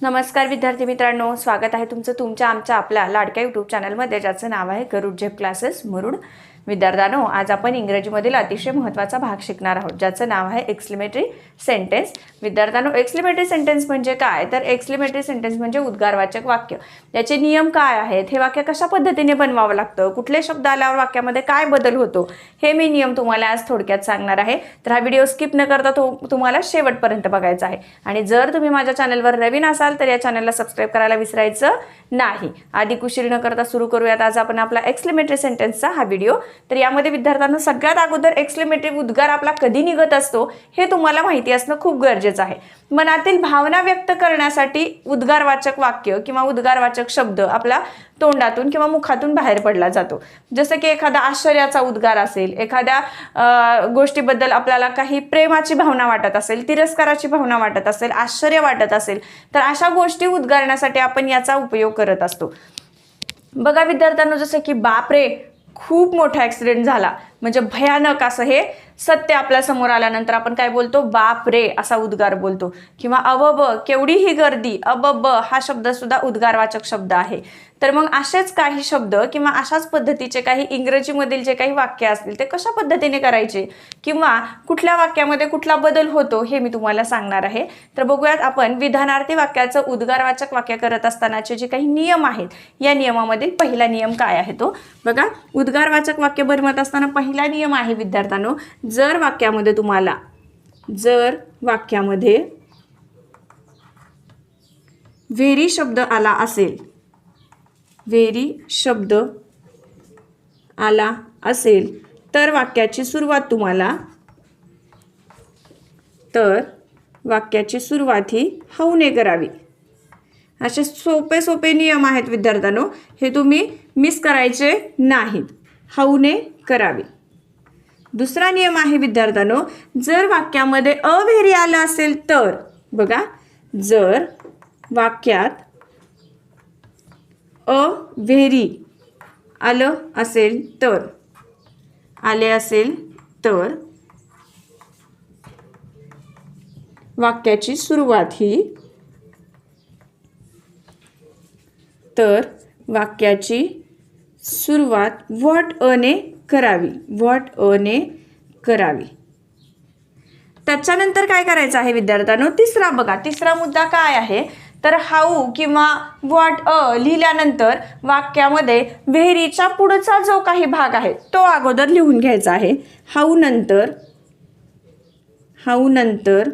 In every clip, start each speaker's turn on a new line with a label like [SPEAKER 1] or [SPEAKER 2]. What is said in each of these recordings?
[SPEAKER 1] नमस्कार विद्यार्थी मित्रांनो स्वागत आहे तुमचं तुमच्या आमच्या आपल्या लाडक्या यूट्यूब चॅनलमध्ये ज्याचं नाव आहे गरुड झेप क्लासेस मुरुड. विद्यार्थ्यानो आज आपण इंग्रजीमधील अतिशय महत्त्वाचा भाग शिकणार आहोत ज्याचं नाव आहे एक्सलिमेटरी सेंटेन्स विद्यार्थ्यानो एक्सलिमेटरी सेंटेन्स म्हणजे काय? तर एक्सलिमेटरी सेंटेन्स म्हणजे उद्गारवाचक वाक्य. याचे नियम काय आहेत? हे वाक्य कशा पद्धतीने बनवावं लागतं? कुठले शब्द आल्यावर वाक्यामध्ये काय बदल होतो? हे मी नियम तुम्हाला आज थोडक्यात सांगणार आहे. तर हा व्हिडिओ स्किप न करता तो तुम्हाला शेवटपर्यंत बघायचा आहे. आणि जर तुम्ही माझ्या चॅनलवर नवीन असाल तर या चॅनलला सबस्क्राईब करायला विसरायचं नाही. आधी कुशीर न करता सुरू करूयात. आज आपण आपला एक्सलिमेटरी सेंटेन्सचा हा व्हिडिओ. तर यामध्ये विद्यार्थ्यांना सगळ्यात अगोदर एक्सलिमेटरी उद्गार आपला कधी निघत असतो हे तुम्हाला माहिती असणं खूप गरजेचं आहे. मनातील भावना व्यक्त करण्यासाठी उद्गारवाचक वाक्य किंवा उद्गारवाचक शब्द आपला तोंडातून किंवा मुखातून बाहेर पडला जातो. जसं की एखादा आश्चर्याचा उद्गार असेल एखाद्या गोष्टीबद्दल आपल्याला काही प्रेमाची भावना वाटत असेल तिरस्काराची भावना वाटत असेल आश्चर्य वाटत असेल तर अशा गोष्टी उद्गारण्यासाठी आपण याचा उपयोग करत असतो. बघा विद्यार्थ्यांना जसं की बापरे खूप मोठा ॲक्सिडेंट झाला. म्हणजे भयानक असं हे सत्य आपल्यासमोर आल्यानंतर आपण काय बोलतो? बाप रे असा उद्गार बोलतो. किंवा अबब केवढी ही गर्दी अबब हा शब्द सुद्धा उद्गारवाचक शब्द आहे. तर मग असेच काही शब्द किंवा अशाच पद्धतीचे काही इंग्रजीमधील जे काही वाक्य असतील ते कशा पद्धतीने करायचे? किंवा कुठल्या वाक्यामध्ये कुठला बदल होतो हे मी तुम्हाला सांगणार आहे. तर बघूयात आपण विधानार्थी वाक्याचं उद्गारवाचक वाक्य करत असतानाचे जे काही नियम आहेत या नियमामधील पहिला नियम काय आहे तो? बघा उद्गारवाचक वाक्य बनवत असताना पहिला नियम आहे विद्यार्थ्यांनो. जर वाक्यामध्ये तुम्हाला जर वाक्यामध्ये व्हेरी शब्द आला असेल व्हेरी शब्द आला असेल तर वाक्याची सुरुवात तुम्हाला तर वाक्याची सुरुवात ही हौने करावी. असे सोपे सोपे नियम आहेत विद्यार्थ्यांनो. हे तुम्ही मिस करायचे नाहीत. हौने करावी. दुसरा नियम आहे विद्यार्थ्यांनो जर वाक्यामध्ये अव्हेरी आलं असेल तर बघा जर वाक्यात अ व्हेरी आलं असेल तर आले असेल तर वाक्याची सुरुवात ही तर वाक्याची सुरुवात व्हॉट अने करावी. व्हॉट अ ने करावी. त्याच्यानंतर काय करायचं आहे विद्यार्थ्यांनो? तिसरा बघा. तिसरा मुद्दा काय आहे? तर हाऊ किंवा व्हॉट अ लिहिल्यानंतर वाक्यामध्ये व्हेरीच्या पुढचा जो काही भाग आहे तो अगोदर लिहून घ्यायचा आहे. हाऊ नंतर हाऊ नंतर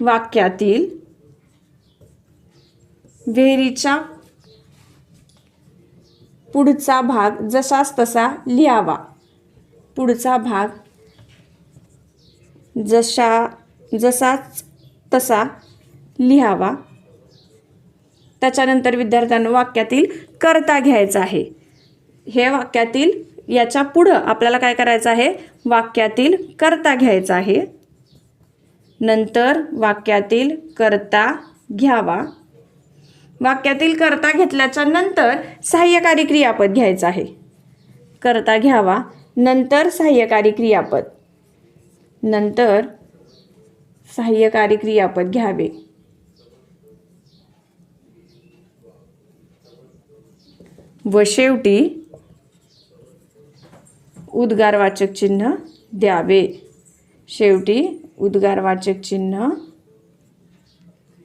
[SPEAKER 1] वाक्यातील व्हेरीच्या पुढचा भाग जसाच तसा लिहावा. पुढचा भाग जशा जसाच तसा लिहावा. त्याच्यानंतर विद्यार्थ्यांना वाक्यातील करता घ्यायचा आहे. हे वाक्यातील याच्या पुढं आपल्याला काय करायचं आहे? वाक्यातील करता घ्यायचा आहे. नंतर वाक्यातील करता घ्यावा. वाक्यातील करता घेतल्याच्या नंतर सहाय्यकारी क्रियापद घ्यायचं आहे. करता घ्यावा नंतर सहाय्यकारी क्रियापद. नंतर सहाय्यकारी क्रियापद घ्यावे. व शेवटी उद्गारवाचक चिन्ह द्यावे. शेवटी उद्गारवाचक चिन्ह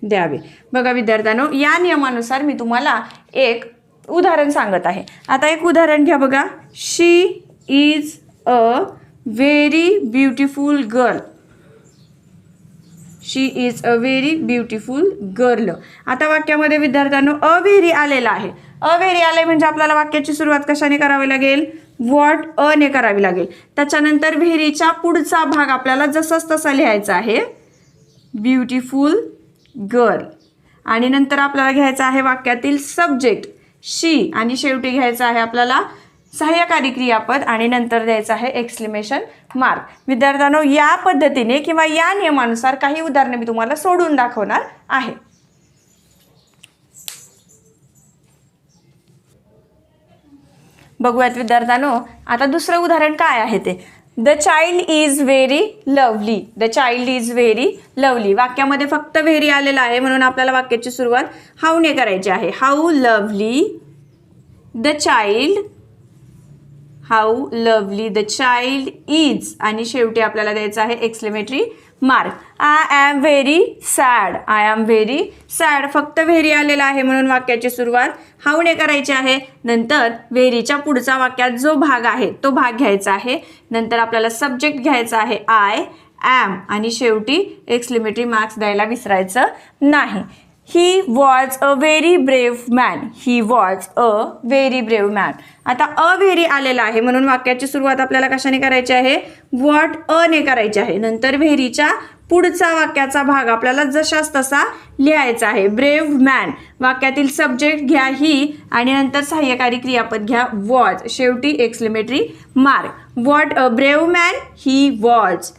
[SPEAKER 1] द्यावे. बघा विद्यार्थ्यांनो या नियमानुसार मी तुम्हाला एक उदाहरण सांगत आहे. आता एक उदाहरण घ्या बघा. She is a very beautiful girl she is a very beautiful girl आता वाक्यामध्ये विद्यार्थ्यांनो अव्हेरी आलेला आहे. अव्हेरी आले म्हणजे आपल्याला वाक्याची सुरुवात कशाने करावी लागेल? वॉट अने करावी लागेल. त्याच्यानंतर व्हेरीच्या पुढचा भाग आपल्याला जसंच तसा लिहायचा आहे. ब्युटिफुल गर्ल आणि नंतर आपल्याला घ्यायचं आहे वाक्यातील सब्जेक्ट शी आणि शेवटी घ्यायचं आहे आपल्याला सहाय्यकारी क्रियापद आणि नंतर द्यायचं आहे एक्सक्लेमेशन मार्क विद्यार्थ्यांनो या पद्धतीने किंवा या नियमानुसार काही उदाहरणे मी तुम्हाला सोडून दाखवणार आहे. बघूयात विद्यार्थ्यांनो आता दुसरं उदाहरण काय आहे ते? The child is very lovely the child is very lovely वाक्यामध्ये फक्त व्हेरी आलेलं आहे म्हणून आपल्याला वाक्याची सुरुवात हाऊने करायची आहे? How lovely the child how lovely the child is आणि शेवटी आपल्याला द्यायचं आहे exclamatory mark I am very sad I am very sad फक्त व्हेरी आलेला आहे म्हणून वाक्याची सुरुवात हाऊने करायची आहे? नंतर व्हेरीच्या पुढचा वाक्यात जो भाग आहे तो भाग घ्यायचा आहे. नंतर आपल्याला सब्जेक्ट घ्यायचा आहे आय ॲम आणि शेवटी एक्सलिमेटरी मार्क्स द्यायला विसरायचं नाही. He was a very brave man he was a very brave man आता अ व्हेरी आलेला आहे. म्हणून वाक्याची सुरुवात आपल्याला कशाने करायची आहे? वॉट अ ने करायची आहे. नंतर व्हेरीच्या पुढचा वाक्याचा भाग आपल्याला जशाच तसा लिहायचा आहे. ब्रेव्ह मॅन वाक्यातील सब्जेक्ट घ्या ही आणि नंतर सहाय्यकारी क्रियापद घ्या. वॉज शेवटी exclamatory mark what a brave man he was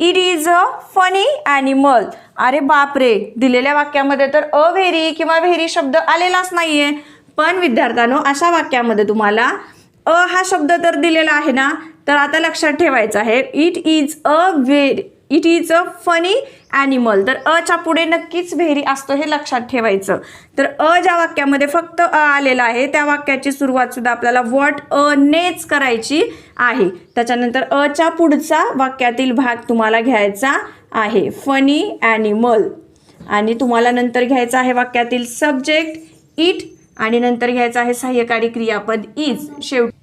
[SPEAKER 1] it is a funny animal अरे बापरे दिलेल्या वाक्यामध्ये तर अ किंवा व्हेरी शब्द आलेलाच नाही आहे पण विद्यार्थ्यांनो अशा वाक्यामध्ये तुम्हाला अ हा शब्द तर दिलेला आहे ना तर आता लक्षात ठेवायचं आहे. It is a very it is a funny animal तर अच्या पुढे नक्कीच व्हेरी असतो हे लक्षात ठेवायचं. तर अ ज्या वाक्यामध्ये फक्त अ आलेलं आहे त्या वाक्याची सुरुवात सुद्धा आपल्याला वॉट अ नेच करायची आहे. त्याच्यानंतर अच्या पुढचा वाक्यातील भाग तुम्हाला घ्यायचा आहे. फनी ॲनिमल आणि तुम्हाला नंतर घ्यायचा आहे वाक्यातील सब्जेक्ट इट आणि नंतर घ्यायचं आहे सहाय्यकारी क्रियापद इज शेवटी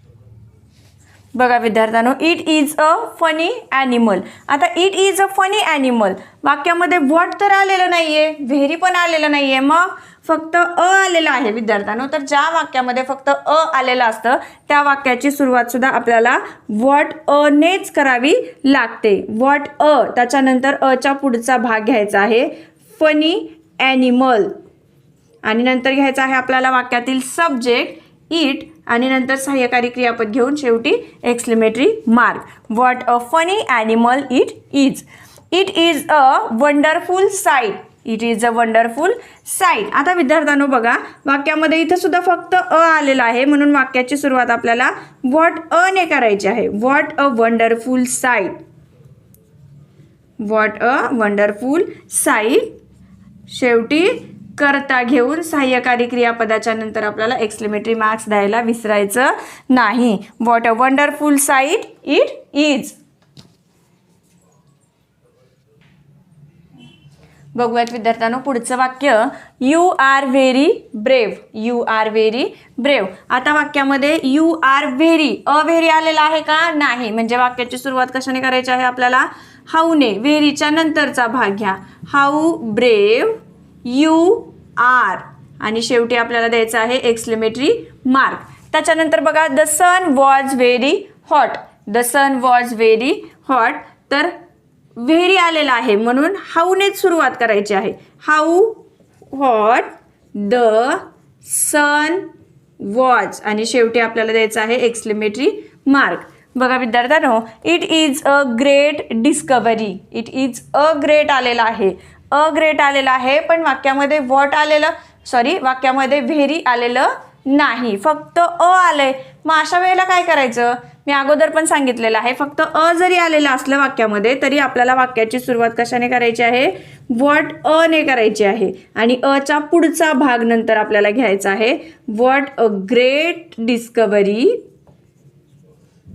[SPEAKER 1] बघा विद्यार्थ्यांनो it is a funny animal आता it is a funny animal वाक्यामध्ये व्हॉट तर आलेलं नाही आहे व्हेरी पण आलेलं नाही आहे मग फक्त अ आलेलं आहे विद्यार्थ्यांनो. तर ज्या वाक्यामध्ये फक्त अ आलेलं असतं त्या वाक्याची सुरुवातसुद्धा आपल्याला व्हॉट अ नेच करावी लागते. व्हॉट अ त्याच्यानंतर अच्या पुढचा भाग घ्यायचा आहे फनी ॲनिमल आणि नंतर घ्यायचं आहे आपल्याला वाक्यातील सब्जेक्ट इट आणि नंतर सहाय्यकारी क्रियापद घेऊन शेवटी exclamatory mark what a funny animal it is it is a wonderful sight it is a wonderful sight आता विद्यार्थ्यांनो बघा वाक्यामध्ये इथं सुद्धा फक्त अ आलेलं आहे. म्हणून वाक्याची सुरुवात आपल्याला व्हॉट अ ने करायची आहे. What a wonderful sight what a wonderful sight शेवटी करता घेऊन सहाय्यकारी क्रियापदाच्या नंतर आपल्याला एक्सलिमेटरी मार्क्स द्यायला विसरायचं नाही. What a wonderful sight it is बघूयात विद्यार्थ्यांनो पुढचं वाक्य. You are very brave you are very brave आता वाक्यामध्ये you are very a very आलेला आहे का? नाही. म्हणजे वाक्याची सुरुवात कशाने करायची आहे आपल्याला? हाऊने व्हेरीच्या नंतरचा भाग घ्या. How brave you are. आणि शेवटी आपल्याला द्यायचं आहे एक्सलिमेटरी मार्क त्याच्यानंतर बघा the sun was very hot the sun was very hot तर व्हेरी आलेला आहे म्हणून हाऊनेच सुरुवात करायची आहे. How hot the sun was आणि शेवटी आपल्याला द्यायचं आहे एक्सलिमेटरी मार्क बघा विद्यार्थ्यांनो it is a great discovery it is a great आलेला आहे. अ ग्रेट आलेलं आहे पण वाक्यामध्ये वॉट आलेलं सॉरी वाक्यामध्ये व्हेरी आलेलं नाही. फक्त अ आलंय. मग अशा वेळेला काय करायचं? मी अगोदर पण सांगितलेलं आहे फक्त अ जरी आलेलं असलं वाक्यामध्ये तरी आपल्याला वाक्याची सुरुवात कशाने करायची आहे? वॉट अ ने करायची आहे. आणि अच्या पुढचा भाग नंतर आपल्याला घ्यायचा आहे. What a great discovery.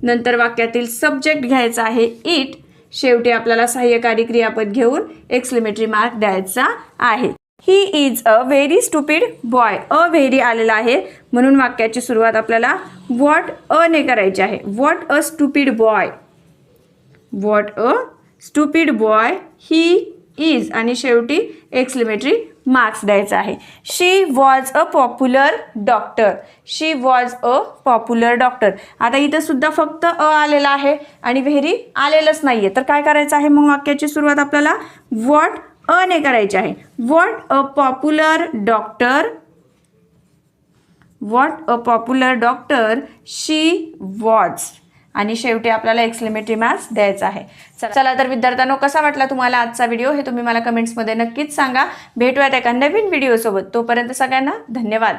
[SPEAKER 1] नंतर वाक्यातील सब्जेक्ट घ्यायचा आहे इट. शेवटी आपल्याला सहाय्यकारी क्रियापद घेऊन एक्सलिमेटरी मार्क द्यायचा आहे. He is a very stupid boy a very आलेला आहे. म्हणून वाक्याची सुरुवात आपल्याला वॉट अ ने करायची आहे. What a stupid boy what a stupid boy he is आणि शेवटी एक्सलिमेटरी मार्क्स द्यायचा आहे. She was a popular doctor she was a popular doctor आता इथं सुद्धा फक्त अ आलेला आहे आणि व्हेरी आलेलंच नाही आहे तर काय करायचं आहे? मग वाक्याची सुरुवात आपल्याला वॉट अ ने करायची आहे. What a popular doctor what a popular doctor she was आणि शेवटी आपल्याला एक्सलिमेटरी मार्क्स द्यायचा आहे. चला तर विद्यार्थ्यांनो कसा वाटला तुम्हाला आजचा व्हिडिओ हे तुम्ही मला कमेंट्समध्ये नक्कीच सांगा. भेटूयात एका नवीन व्हिडिओसोबत तोपर्यंत सगळ्यांना धन्यवाद.